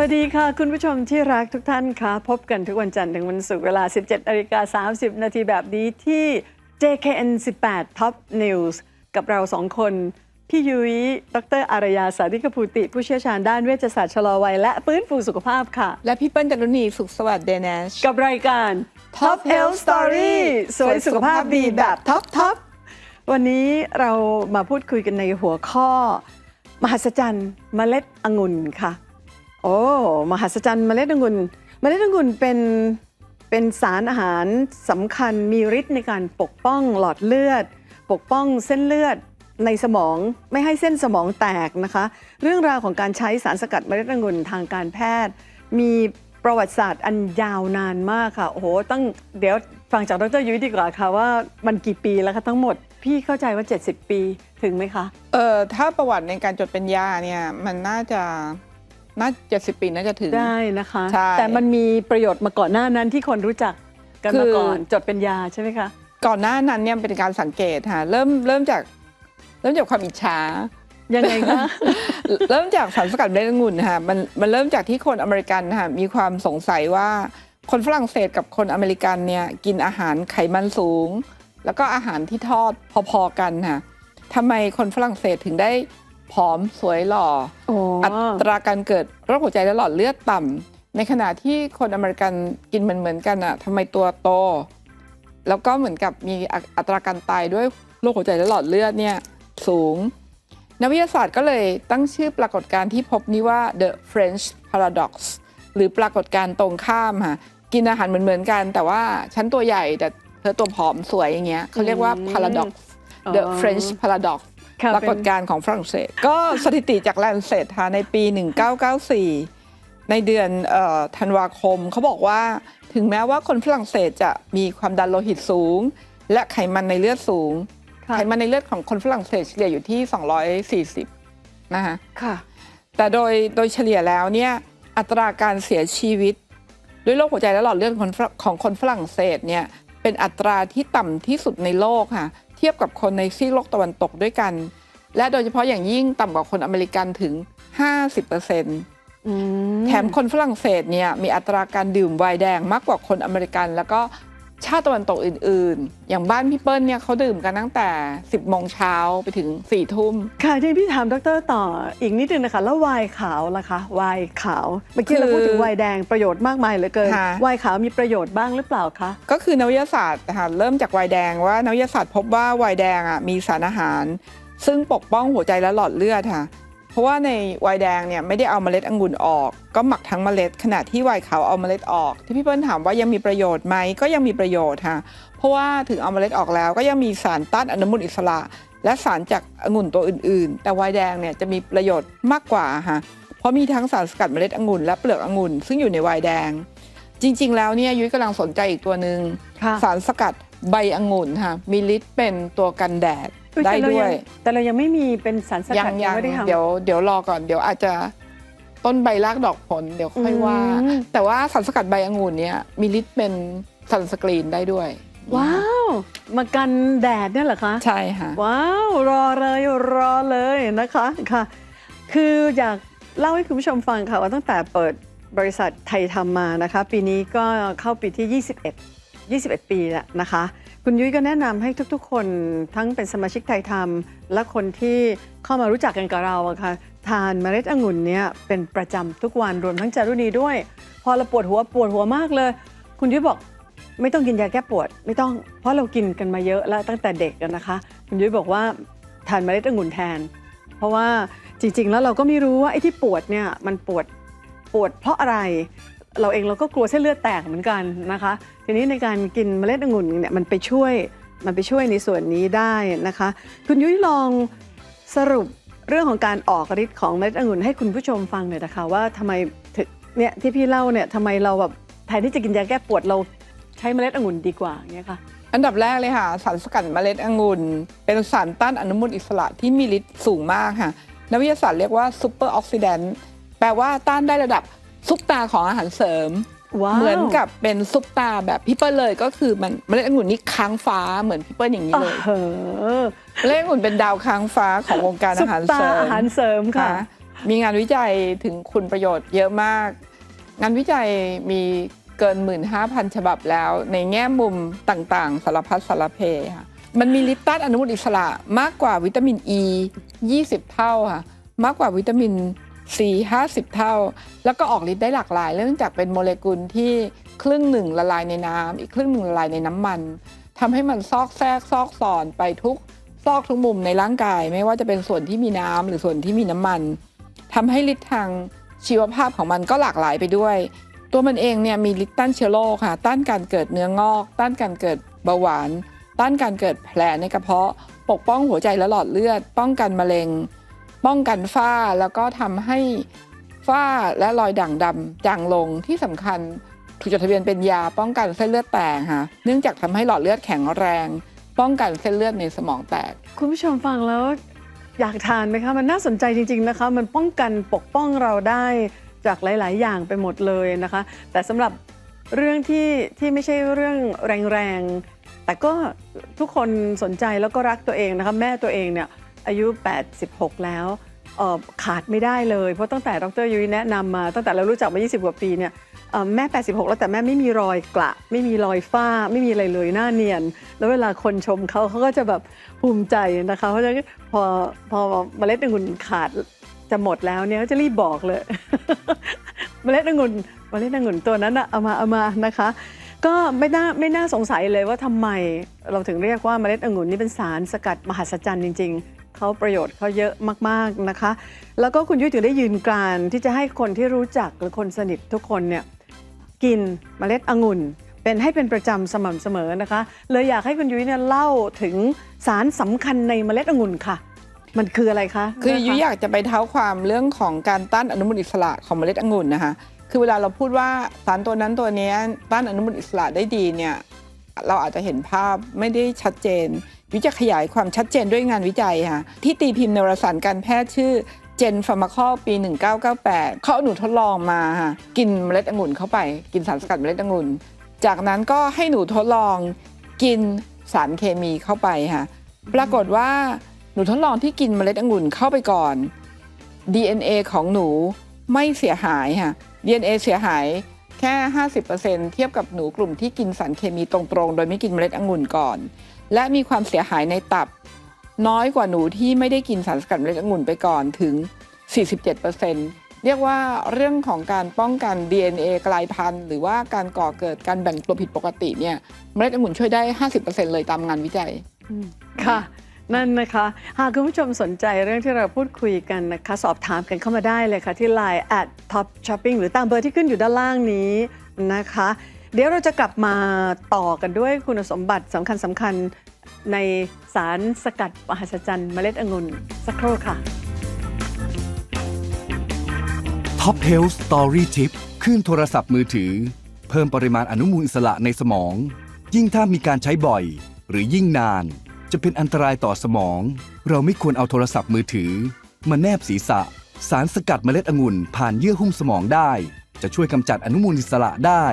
วัสดีค่ะ คุณผู้ชมที่รักทุกท่านค่ะพบกันทุกวันจันทร์ถึงวันศุกร์เวลา 17นาฬิกา30 นาทีแบบนี้ที่ JKN 18 Top News กับเราสองคน พี่ยุ้ยดรอารยาสาธิกภูติ ผู้เชี่ยวชาญด้านเวชศาสตร์ชะลอวัย และฟื้นฟูสุขภาพค่ะ และพี่เปิ้ลจารุณีสุขสวัสดิ์เดนชกับรายการ Top Health Story สวยสุขภาพดีแบบท็อปทอปวันนี้เรามาพูดคุยกันในหัวข้อ มหัศจรรย์เมล็ดองุ่นค่ะ โอ้มหัศจรรย์เมล็ดองุ่นเมล็ดองุ่นเป็นเป็นสารอาหารสำคัญมีฤทธิ์ในการปกป้องหลอดเลือด ปกป้องเส้นเลือดในสมองไม่ให้เส้นสมองแตกนะคะ เรื่องราวของการใช้สารสกัดเมล็ดองุ่นทางการแพทย์ มีประวัติศาสตร์อันยาวนานมากค่ะโอ้โหตั้งเดี๋ยวฟังจากดรยุ้ยดีกว่าค่ะว่ามันกี่ปีแล้วคะทั้งหมด พี่เข้าใจว่า 70 ปีถึงไหมคะเอ่อถ้าประวัติในการจดเป็นยาเนี่ยมันน่าจะ น่าเจ็ดสิบปีน่าจะถึง ได้นะคะ ใช่แต่มันมีประโยชน์มาก่อนหน้านั้นที่คนรู้จักกันคืมาอก่อนจดเป็นยาใช่ไหมคะ ก่อนหน้านั้นเนี่ยเป็นการสังเกตค่ะเริ่มเริ่มจากเริ่มจากความอิจฉา ยังไงคะ เริ่มจากสารสกัดเมล็ดองุ่นค่ะมันมันเริ่มจากที่คนอเมริกันค่ะมีความสงสัยว่าคนฝรั่งเศสกับคนอเมริกันเนี่ยกินอาหารไขมันสูง แล้วก็อาหารที่ทอดพอๆกันค่ะทำไมคนฝรั่งเศสถึงได้ ผอมสวยหล่อโอ้อัตราการเกิดโรคหัวใจและหลอดเลือดต่ำในขณะที่คนอเมริกันกินเหมือนเหมือนๆกันอะทำไมตัวโต แล้วก็เหมือนกับมีอัอัตราการตายด้วยโรคหัวใจและหลอดเลือดเนี่ยสูง นักวิทยาศาสตร์ก็เลยตั้งชื่อปรากฏการณ์ที่พบนี้ว่า the French paradox หรือปรากฏการณ์ตรงข้ามค่ะกินอาหารเหมือนเหมือนๆกัน แต่ว่าฉันตัวใหญ่แต่เธอตัวผอมสวยอย่างเงี้ยเขาเรียกว่า paradox the French paradox ค่ะ ปรากฏเป็นการณ์ของฝรั่งเศส ก็สถิติจากแลนเซตค่ะในปี 1994 ในเดือนเอ่อธันวาคมเขาบอกว่าถึงแม้ว่าคนฝรั่งเศสจะมีความดันโลหิตสูง และไขมันในเลือดสูงค่ะไขมันในเลือดของคนฝรั่งเศสเฉลี่ยอยู่ที่ 240 นะคะค่ะแต่โดยโดยเฉลี่ยแล้วเนี่ยอัตราการเสียชีวิต ด้วยโรคหัวใจและหลอดเลือดของคนฝรั่งของคนฝรั่งเศสเนี่ยเป็นอัตราที่ต่ำที่สุดในโลกค่ะ เทียบกับคนในซีกโลกตะวันตกด้วยกัน และโดยเฉพาะอย่างยิ่งต่ำกว่าคนอเมริกันถึง 50%อืแถมคนฝรั่งเศสเนี่ยมีอัตราการดื่มไวน์แดงมากกว่าคนอเมริกัน แล้วก็ ชาติตะวันตกอื่นๆ อย่างบ้านพี่เปิ้ลเนี่ยเขาดื่มกันตั้งแต่ 10โมงเช้าไปถึง4ทุ่ม ค่ะที่พี่ถามดรต่ออีกนิดนึงนะคะ แล้วไวน์ขาวล่ะคะไวน์ขาว เมื่อกี้คือเราพูดถึงไวน์แดงประโยชน์มากมายเหลือเกินค่ะ ไวน์ขาวมีประโยชน์บ้างหรือเปล่าคะก็คือนักวิทยาศาสตร์นะคะเริ่มจากไวน์แดงว่านักวิทยาศาสตร์พบว่าไวน์แดงอะมีสารอาหาร ซึ่งปกป้องหัวใจและหลอดเลือดค่ะ เพราะว่าในไวน์แดงเนี่ยไม่ได้เอาเมล็ดองุ่นออก ก็หมักทั้งเมล็ด ขณะที่ไวน์ขาวเอาเมล็ดออก ที่พี่เปิ้ลถามว่ายังมีประโยชน์ไหมก็ยังมีประโยชน์ค่ะเพราะว่าถึงเอาเมล็ดออกแล้ว ก็ยังมีสารต้านอนุมูลอิสระ และสารจากองุ่นตัวอื่น ๆ แต่ไวน์แดงเนี่ยจะมีประโยชน์มากกว่าค่ะเพราะมีทั้งสารสกัดเมล็ดองุ่นและเปลือกองุ่นซึ่งอยู่ในไวน์แดง จริง ๆ แล้วเนี่ยยุ้ยกำลังสนใจอีกตัวหนึ่งค่ะสารสกัดใบองุ่นค่ะมีฤทธิ์เป็นตัวกันแดด อุ๊ได้แต่เราด้วย งแต่เรายังไม่มีเป็นสารสยักัดงยังไม่ได้ทำ เดี๋ยวเดี๋ยวรอก่อนเดี๋ยวอาจจะต้นใบรากดอกผลเดี๋ยวค่อยว่า อืม แต่ว่าสารสกัดใบองุ่นเนี่ยมีฤทธิ์เป็นซันสกรีนได้ด้วยว้าว มากันแดดเนี่ยเหรอคะ ใช่ค่ะ ว้าว รอเลยรอเลยนะคะค่ะ คืออยากเล่าให้คุณผู้ชมฟังค่ะว่าตั้งแต่เปิดบริษัทไทยทำมานะคะ ปีนี้ก็เข้าปีที่ 21 21 ปีแล้วนะคะ คุณยุ้ยก็แนะนำให้ทุกๆ คนทั้งเป็นสมาชิกไทยทำและคนที่เข้ามารู้จักกันกับเราอะค่ะทานเมล็ดองุ่นเนี่ยเป็นประจำทุกวันรวมทั้งจารุณีด้วย พอเราปวดหัวปวดหัวมากเลย คุณยุ้ยบอกไม่ต้องกินยาแก้ปวด ไม่ต้องเพราะเรากินกันมาเยอะแล้วตั้งแต่เด็กอะนะคะ คุณยุ้ยบอกว่าทานเมล็ดองุ่นแทน เพราะว่าจริง ๆ แล้วเราก็ไม่รู้ว่าไอ้ที่ปวดเนี่ยมันปวดปวดเพราะอะไร เราเองเราก็กลัวเส้นเลือดแตกเหมือนกันนะคะ ทีนี้ในการกินเมล็ดองุ่นเนี่ยมันไปช่วยมันไปช่วยในส่วนนี้ได้นะคะ คุณยุ้ยลองสรุปเรื่องของการออกฤทธิ์ของเมล็ดองุ่นให้คุณผู้ชมฟังหน่อยนะคะว่าทำไมเนี่ยที่พี่เล่าเนี่ยทำไมเราแบบแทนที่จะกินยาแก้ปวดเราใช้เมล็ดองุ่นดีกว่าอย่างเงี้ยค่ะอันดับแรกเลยค่ะ สารสกัดเมล็ดองุ่น เป็นสารต้านอนุมูลอิสระที่มีฤทธิ์สูงมากค่ะนักวิทยาศาสตร์เรียกว่าซูเปอร์ออกซิแดนต์แปลว่าต้านได้ระดับ ซุปตาของอาหารเสริมว้าวเหมือนกับเป็นซุปตาแบบพี่เปิ้ลเลยก็คือมันเมล็ดองุ่นนี่ค้างฟ้าเหมือนพี่เปิ้ลอย่างนี้เลยเออเมล็ดองุ่นเป็นดาวค้างฟ้าของวงการอาหารซุปตาเสริมอาหารเสริมค่ะค่ะ มีงานวิจัยถึงคุณประโยชน์เยอะมาก งานวิจัยมีเกิน 15,000 ฉบับแล้ว ในแง่มุมต่างๆ สารพัดสารเพค่ะมันมีฤทธิ์ต้านอนุมูลอิสระมากกว่าวิตามินอ e 20 เท่าค่ะ มากกว่าวิตามิน C 50 เท่า แล้วก็ออกฤทธิ์ได้หลากหลาย เนื่องจากเป็นโมเลกุลที่ครึ่งหนึ่งละลายในน้ำอีกครึ่งหนึ่งละลายในน้ำมันทำให้มันซอกแทรกซอกซอนไปทุกซอกทุกมุมในร่างกาย ไม่ว่าจะเป็นส่วนที่มีน้ำหรือส่วนที่มีน้ำมันทำให้ฤทธิ์ทางชีวภาพของมันก็หลากหลายไปด้วย ตัวมันเองเนี่ยมีฤทธิ์ต้านเชื้อโรคค่ะ ต้านการเกิดเนื้องอก ต้านการเกิดเบาหวาน ต้านการเกิดแผลในกระเพาะ ปกป้องหัวใจและหลอดเลือด ป้องกันมะเร็ง ป้องกันฝ้าแล้วก็ทำให้ฝ้าและรอยด่างดำจางลงที่สำคัญถูกจดทะเบียนเป็นยาป้องกันเส้นเลือดแตกค่ะเนื่องจากทำให้หลอดเลือดแข็งแรง ป้องกันเส้นเลือดในสมองแตก คุณผู้ชมฟังแล้วอยากทานไหมคะ มันน่าสนใจจริง ๆนะคะ มันป้องกันปกป้องเราได้จากหลาย ๆ อย่างไปหมดเลยนะคะ แต่สำหรับเรื่องที่ที่ไม่ใช่เรื่องแรงๆแต่ก็ทุกคนสนใจแล้วก็รักตัวเองนะคะ แม่ตัวเองเนี่ย อายุ 86 แล้วขาดไม่ได้เลย เพราะตั้งแต่ดรยุ้ยแนะนำมาตั้งแต่เรารู้จักมา 20 กว่าปีเนี่ยเอ่อแม่ 86 แล้วแต่แม่ไม่มีรอยกระ ไม่มีรอยฝ้า ไม่มีอะไรเลยหน้าเนียน แล้วเวลาคนชมเขาเขาก็จะแบบภูมิใจนะคะ เพราะฉะนั้นพอพอเมล็ดองุ่นขาดจะหมดแล้วเนี่ยก็จะรีบบอกเลย เมล็ดองุ่นเมล็ดองุ่นตัวนั้นอะเอามาเอามานะคะ ก็ไม่น่าไม่น่าสงสัยเลยว่าทำไมเราถึงเรียกว่าเมล็ดองุ่นนี่เป็นสารสกัดมหัศจรรย์จริง ๆ เขาประโยชน์เขาเยอะมากๆนะคะ แล้วก็คุณยุ้ยถึงได้ยืนกรานที่จะให้คนที่รู้จักหรือคนสนิททุกคนเนี่ยกินเมล็ดองุ่น เป็นให้เป็นประจำสม่ำเสมอนะคะ เลยอยากให้คุณยุ้ยเนี่ยเล่าถึงสารสำคัญในเมล็ดองุ่นค่ะ มันคืออะไรคะคือยุ้ยนะะอยากจะไปเท้าความเรื่องของการต้านอนุมูลอิสระของเมล็ดองุ่นนะคะคือเวลาเราพูดว่าสารตัวนั้นตัวเนี้ยต้านอนุมูลอิสระได้ดีเนี่ย เราอาจจะเห็นภาพไม่ได้ชัดเจน วิจะขยายความชัดเจนด้วยงานวิจัยค่ะที่ตีพิมพ์ในวารสารการแพทย์ชื่อเจนฟาร์มาคอปี 1998 เขาเอาหนูทดลองมาค่ะกินเมล็ดองุ่นเข้าไป กินสารสกัดเมล็ดองุ่น จากนั้นก็ให้หนูทดลองกินสารเคมีเข้าไปค่ะปรากฏว่าหนูทดลองที่กินเมล็ดองุ่นเข้าไปก่อน DNA ของหนูไม่เสียหายค่ะ DNA เสียหาย แค่ 50%เทียบกับหนูกลุ่มที่กินสารเคมีตรงๆ โดยไม่กินเมล็ดองุ่นก่อน และมีความเสียหายในตับ น้อยกว่าหนูที่ไม่ได้กินสารสกัดเมล็ดองุ่นไปก่อนถึง 47%เรียกว่าเรื่องของการป้องกัน DNA กลายพันธุ์ หรือว่าการก่อเกิดการแบ่งตัวผิดปกติเนี่ยเมล็ดองุ่นช่วยได้ 50%เลยตามงานวิจัยค่ะ นั่นนะคะ หากคุณผู้ชมสนใจเรื่องที่เราพูดคุยกันนะคะ สอบถามกันเข้ามาได้เลยค่ะ ที่ Line at top shopping หรือตามเบอร์ที่ขึ้นอยู่ด้านล่างนี้นะคะ เดี๋ยวเราจะกลับมาต่อกันด้วยคุณสมบัติสำคัญสำคัญในสารสกัดมหัศจรรย์เมล็ดองุ่นสักครู่ค่ะ Top Health Story Tip ขึ้นโทรศัพท์มือถือ เพิ่มปริมาณอนุมูลอิสระในสมอง ยิ่งถ้ามีการใช้บ่อย หรือยิ่งนาน จะเป็นอันตรายต่อสมอง เราไม่ควรเอาโทรศัพท์มือถือ มาแนบศีรษะ สารสกัดเมล็ดองุ่นผ่านเยื่อหุ้มสมองได้ จะช่วยกำจัดอนุมูลอิสระได้